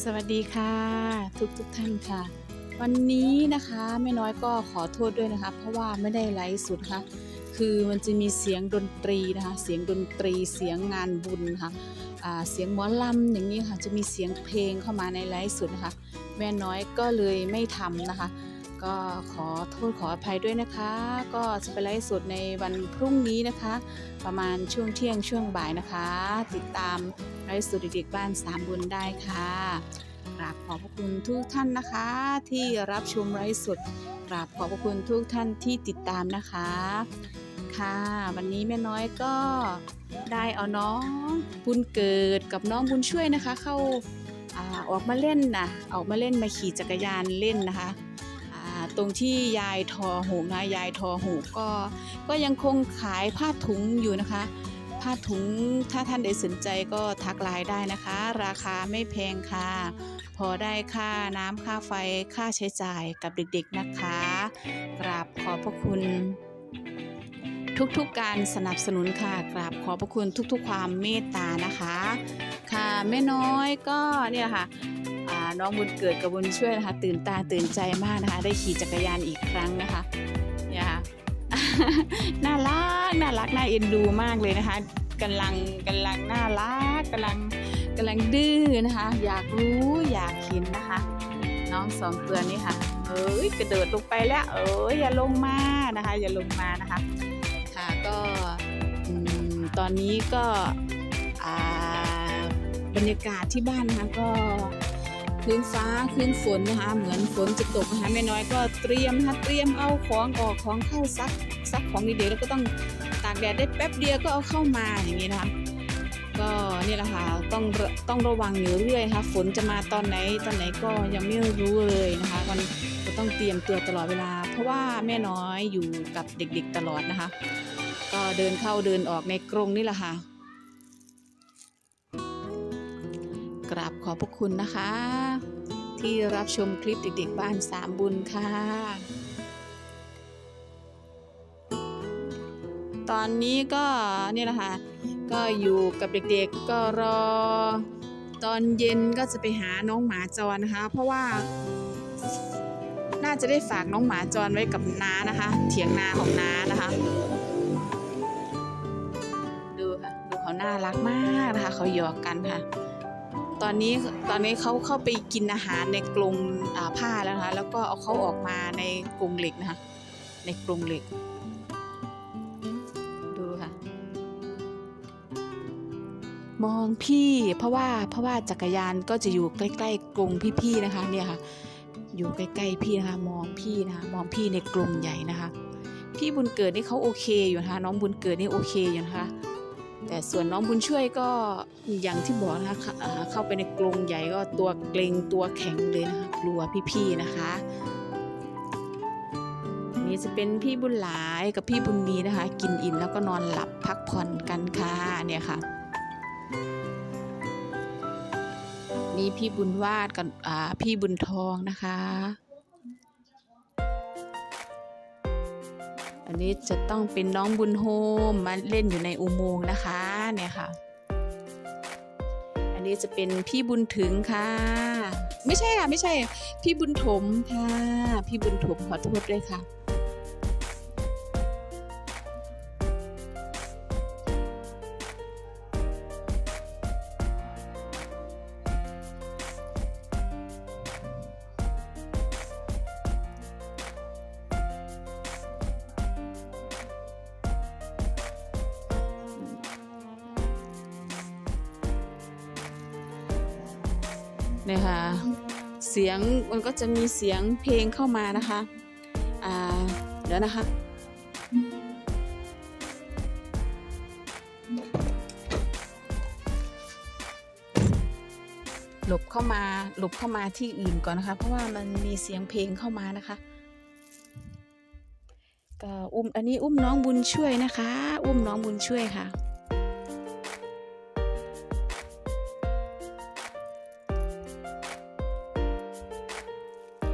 สวัสดีค่ะทุกทุกท่านค่ะ วันนี้นะคะแม่น้อยก็ขอโทษด้วยนะคะ เพราะว่าไม่ได้ไลฟ์สดค่ะคือมันจะมีเสียงดนตรีนะคะ เสียงดนตรีเสียงงานบุญค่ะอ่าเสียงหมอลำอย่างนี้ค่ะจะมีเสียงเพลงเข้ามาในไลฟ์สดนะคะ แม่น้อยก็เลยไม่ทำนะคะ ก็ขอโทษขออภัยด้วยนะคะ ก็จะไปไลฟ์สดในวันพรุ่งนี้นะคะ ประมาณช่วงเที่ยงช่วงบ่ายนะคะ ติดตามไลฟ์สดเด็กๆบ้านสามบุญได้ค่ะกราบขอบพระคุณทุกท่านนะคะ ที่รับชมไลฟ์สดกราบขอบพระคุณทุกท่านที่ติดตามนะคะ ค่ะวันนี้แม่น้อยก็ได้เอาน้องบุญเกิดกับน้องบุญช่วยนะคะ เข้าออกมาเล่นนะออกมาเล่นมาขี่จักรยานเล่นนะคะ ตรงที่ยายทอหูนะยายทอหูก็ ก็ยังคงขายผ้าถุงอยู่นะคะ ผ้าถุงถ้าท่านใดสนใจก็ทักไลน์ได้นะคะ ราคาไม่แพงค่ะ พอได้ค่าน้ำค่าไฟค่าใช้จ่ายกับเด็กๆนะคะกราบขอบพระคุณทุกๆการสนับสนุนค่ะกราบขอบพระคุณทุกๆ ความเมตตานะคะ ค่ะแม่น้อยก็เนี่ยค่ะ น้องบุญเกิดกับบุญช่วยนะคะ ตื่นตาตื่นใจมากนะคะ ได้ขี่จักรยานอีกครั้งนะคะ เนี่ยค่ะ น่ารักน่ารักน่าเอ็นดูมากเลยนะคะกำลังกำลังน่ารักกำลังกำลังดื้อนะคะ อยากรู้อยากเห็นนะคะ น้องสองตัวนี้ค่ะเอ้ยกระโดดลงไปแล้วเอ้ยอย่าลงมานะคะ อย่าลงมานะคะ ค่ะก็ตอนนี้ก็บรรยากาศที่บ้านนะคะก็ คลื้นฟ้าคลื้นฝนนะคะ เหมือนฝนจะตกนะคะแม่น้อยก็เตรียมนะคะเตรียมเอาของออกของเข้าซักซักของดีๆแล้วก็ต้องตากแดดได้แป๊บเดียวก็เอาเข้ามาอย่างนี้นะคะก็นี่แหละค่ะต้องต้องระวังอยู่เรื่อยค่ะฝนจะมาตอนไหนตอนไหนก็ยังไม่รู้เลยนะคะมันก็ต้องเตรียมตัวตลอดเวลา เพราะว่าแม่น้อยอยู่กับเด็กๆตลอดนะคะ ก็เดินเข้าเดินออกในกรงนี่แหละค่ะ กราบขอบพระคุณนะคะ ที่รับชมคลิปเด็กๆบ้านสามบุญค่ะ ตอนนี้ก็นี่แหละค่ะก็อยู่กับเด็กๆก็รอ ตอนเย็นก็จะไปหาน้องหมาจรนะคะ เพราะว่า น่าจะได้ฝากน้องหมาจรไว้กับน้านะคะ เถียงนาของน้านะคะ ดูค่ะดูเขาน่ารักมากนะคะ เขาหยอกกันค่ะ ตอนนี้ตอนนี้เขาเข้าไปกินอาหารในกรงผ้าแล้วนะคะแล้วก็เอาเขาออกมาในกรงเหล็กนะคะในกรงเหล็ก ดูค่ะ มองพี่เพราะว่าเพราะว่าจักรยานก็จะอยู่ใกล้ๆกรงพี่ๆนะคะเนี่ยค่ะ อยู่ใกล้ๆพี่นะคะมองพี่นะคะมองพี่ในกรงใหญ่นะคะ พี่บุญเกิดนี่เขาโอเคอยู่นะคะน้องบุญเกิดนี่โอเคอยู่นะคะ แต่ส่วนน้องบุญช่วยก็อย่างที่บอกนะคะเข้าไปในกรงใหญ่ก็ตัวเกรงตัวแข็งเลยนะคะกลัวพี่ๆนะคะ นี่จะเป็นพี่บุญหลายกับพี่บุญมีนะคะ กินอิ่มแล้วก็นอนหลับพักผ่อนกันค่ะเนี่ยค่ะมีพี่บุญวาดกับพี่บุญทองนะคะ อันนี้จะต้องเป็นน้องบุญโฮมมาเล่นอยู่ในอุโมงค์นะคะเนี่ยค่ะ อันนี้จะเป็นพี่บุญถึงค่ะ ไม่ใช่ค่ะไม่ใช่ พี่บุญถมค่ะ พี่บุญถมขอโทษด้วยค่ะ นี่ยค่ะเสียงมันก็จะมีเสียงเพลงเข้ามานะคะอ่าเดี๋ยวนะคะหลบเข้ามาหลบเข้ามาที่อื่นก่อนนะคะ เพราะว่ามันมีเสียงเพลงเข้ามานะคะก็อุ้มอันนี้อุ้มน้องบุญช่วยนะคะ อุ้มน้องบุญช่วยค่ะ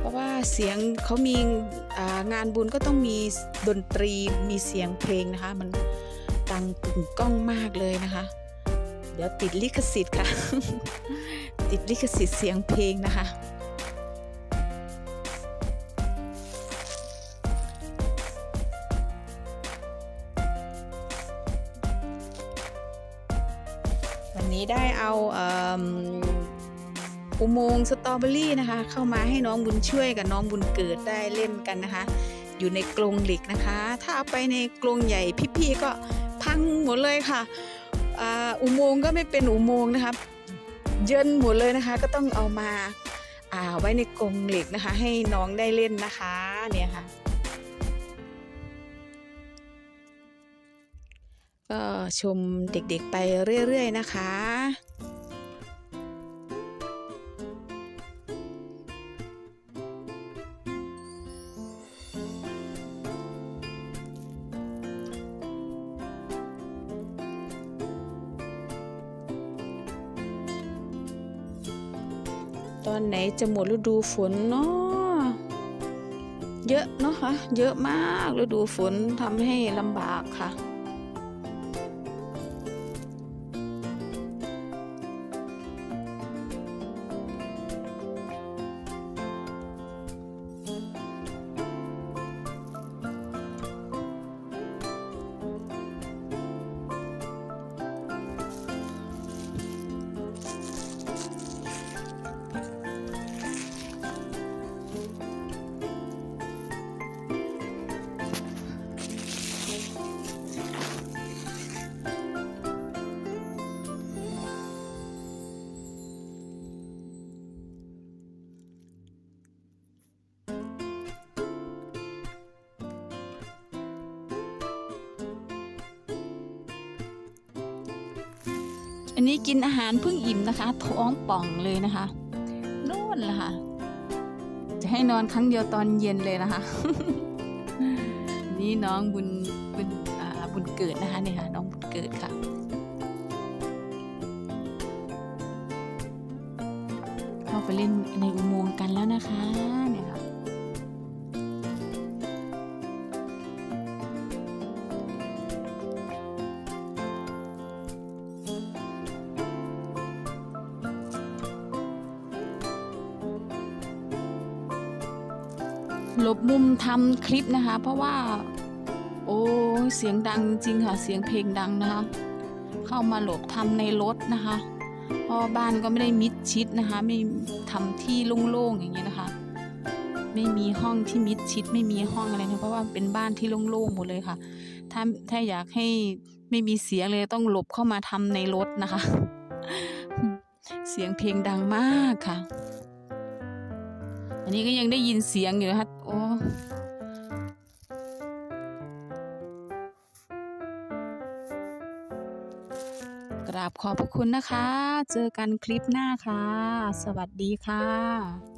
ราะว่าเสียงเขามีงานบุญก็ต้องมีดนตรีมีเสียงเพลงนะคะ มันดังกึ่งก้องมากเลยนะคะ เดี๋ยวติดลิขสิทธิ์ค่ะ ติดลิขสิทธิ์เสียงเพลงนะคะ อุโมงค์สตรอเบอรี่นะคะ เข้ามาให้น้องบุญช่วยกับน้องบุญเกิดได้เล่นกันนะคะ อยู่ในกรงเหล็กนะคะ ถ้าเอาไปในกรงใหญ่พี่ๆก็พังหมดเลยค่ะอุโมงค์ก็ไม่เป็นอุโมงค์นะคะเยินหมดเลยนะคะ ก็ต้องเอามาอาไว้ในกรงเหล็กนะคะ ให้น้องได้เล่นนะคะเนี่ยค่ะก็ชมเด็กๆไปเรื่อยๆนะคะ ตอนไหนจะหมดฤดูฝนเนาะเยอะเนาะคะเยอะมากฤดูฝนทำให้ลำบากค่ะ อันนี้กินอาหารเพิ่งอิ่มนะคะ ท้องป่องเลยนะคะนู่นละค่ะ จะให้นอนครั้งเดียวตอนเย็นเลยนะคะ นี่น้องบุญบุญบุญเกิดนะคะเนี่ยค่ะน้องบุญเกิดค่ะเข้าไปเล่นในอุโมงค์กันแล้วนะคะ หลบมุมทำคลิปนะคะ เพราะว่า โอ้เสียงดังจริงค่ะ เสียงเพลงดังนะคะ เข้ามาหลบทำในรถนะคะเพราะบ้านก็ไม่ได้มิดชิดนะคะ ไม่ทำที่โล่งๆอย่างนี้ยนะคะ ไม่มีห้องที่มิดชิด ไม่มีห้องอะไรนะเพราะว่าเป็นบ้านที่โล่งๆหมดเลยค่ะ ถ้าถ้าอยากให้ไม่มีเสียงเลยต้องหลบเข้ามาทำในรถนะคะ เสียงเพลงดังมากค่ะ อันนี้ก็ยังได้ยินเสียงอยู่นะคะ กราบขอบพระคุณนะคะ เจอกันคลิปหน้าค่ะ สวัสดีค่ะ